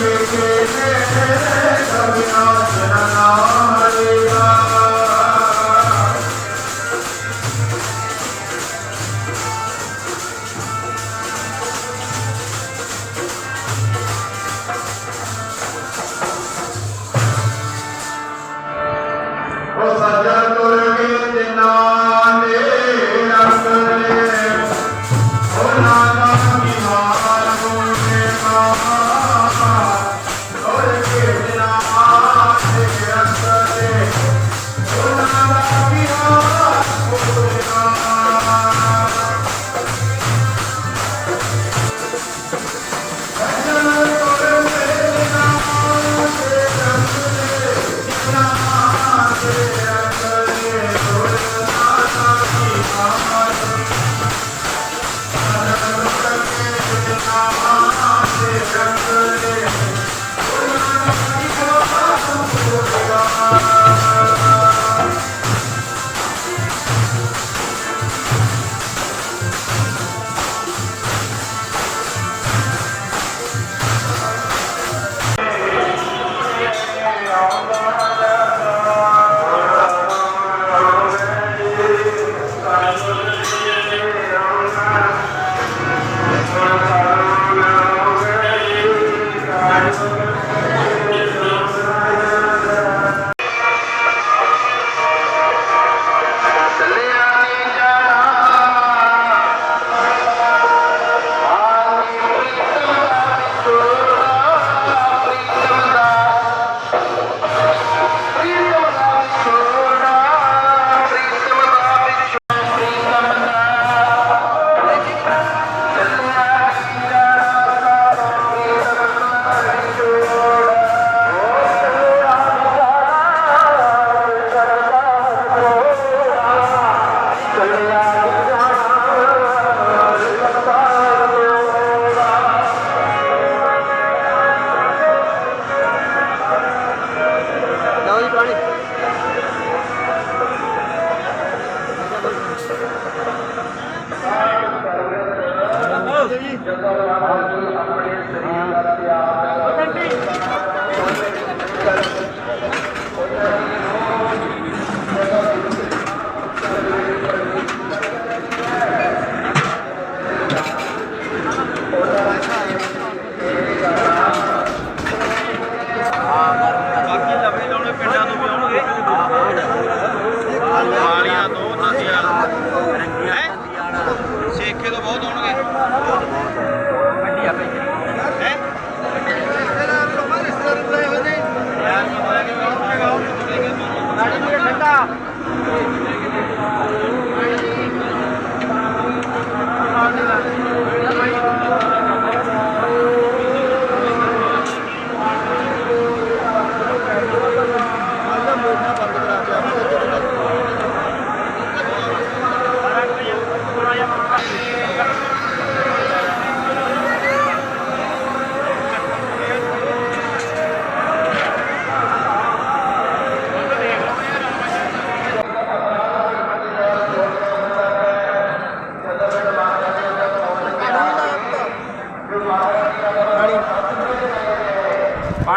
Thank you.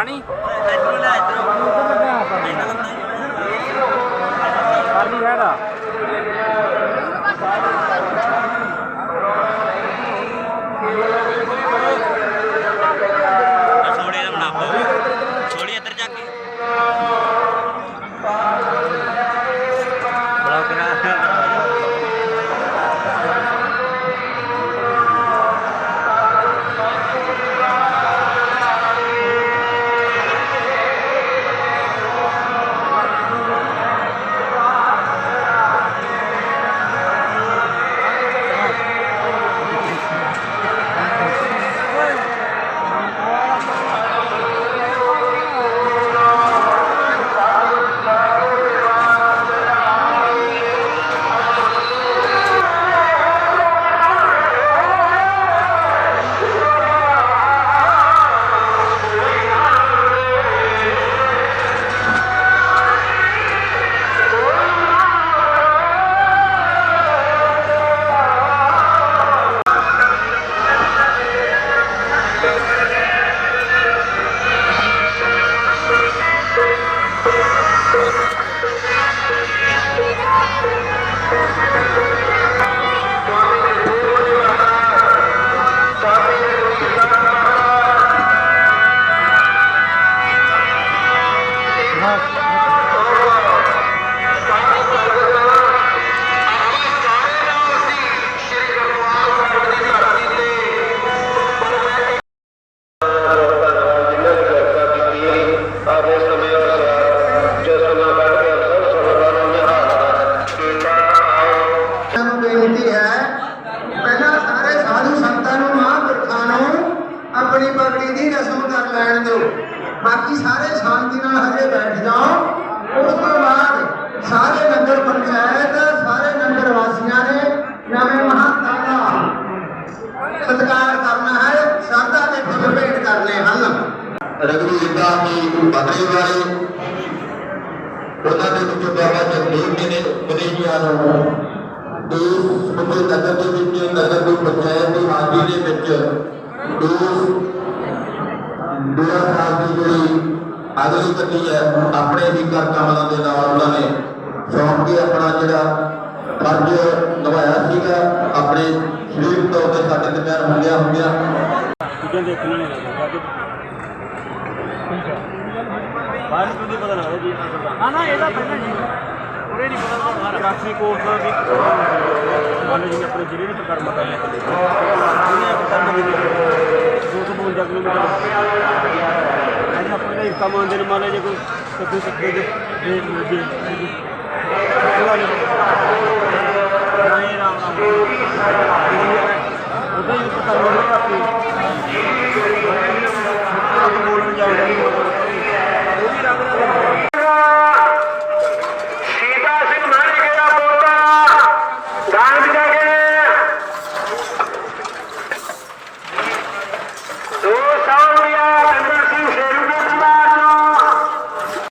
money. ਹਨ ਰਘਵੀਰ ਦਾਸ ਜੀ ਬਦਲੇ ਵਾਲੇ ਉਹਨਾਂ ਦੇ ਵਿੱਚ ਬਾਬਾ ਜਗਦੀਪ ਜੀ ਨੇ ਵਿਦੇਸ਼ੀਆਂ ਨੂੰ ਇਸ ਮੁੰਡੇ ਨਗਰ ਦੇ ਵਿੱਚ ਨਗਰ ਦੀ ਪੰਚਾਇਤ ਦੀ ਹਾਜ਼ਰੀ ਦੇ ਵਿੱਚ ਇਸ ਦੂਰਾ ਸਾਹਿਬ ਦੀ ਜਿਹੜੀ ਅਗਲੀ ਕੱਟੀ ਹੈ ਆਪਣੇ ਹੀ ਕਰ ਕਮਲਾਂ ਦੇ ਨਾਲ ਉਹਨਾਂ ਨੇ ਸੌਂਪ ਕੇ ਆਪਣਾ ਜਿਹੜਾ ਫਰਜ਼ ਨਿਭਾਇਆ ਸੀਗਾ ਆਪਣੇ ਸਰੀਰ ਤੌਰ ਤੇ ਸਾਡੇ ਤੇ ਪਿਆਰ ਹੁੰਦਿਆਂ ਹੁੰਦਿਆਂ ਚੀਜ਼ਾਂ ਦੇਖਣ ਨਹੀਂ ਲੱਗਦਾ ਕਿ ਬਾਹਰ ਨੂੰ ਨਹੀਂ ਪਤਾ ਲੱਗਦਾ ਜੀ ਨਾ ਨਾ ਇਹਦਾ ਪਹਿਲਾਂ ਨਹੀਂ ਉਰੇ ਨਹੀਂ ਪਤਾ ਬਾਹਰ ਕਰਾਚੀ ਕੋਰਸ ਦੀ ਮੰਨ ਜੀ ਆਪਣੇ ਜ਼ਿਲ੍ਹੇ ਦੇ ਕਰਮ ਕਰਨੇ ਕਰਮ ਦੇ ਦੋ ਸੌ ਬਵੰਜਾ ਕਿਲੋਮੀਟਰ ਅੱਜ ਆਪਣੇ ਦਾ ਹਿੱਸਾ ਮੰਨਦੇ ਨੇ ਮੰਨ ਜੇ ਕੋਈ ਸੱਦੇ ਸੱਦੇ ਦੇ ਦੇ ਦੇ ਰਾਮ ਰਾਮ। Yeah.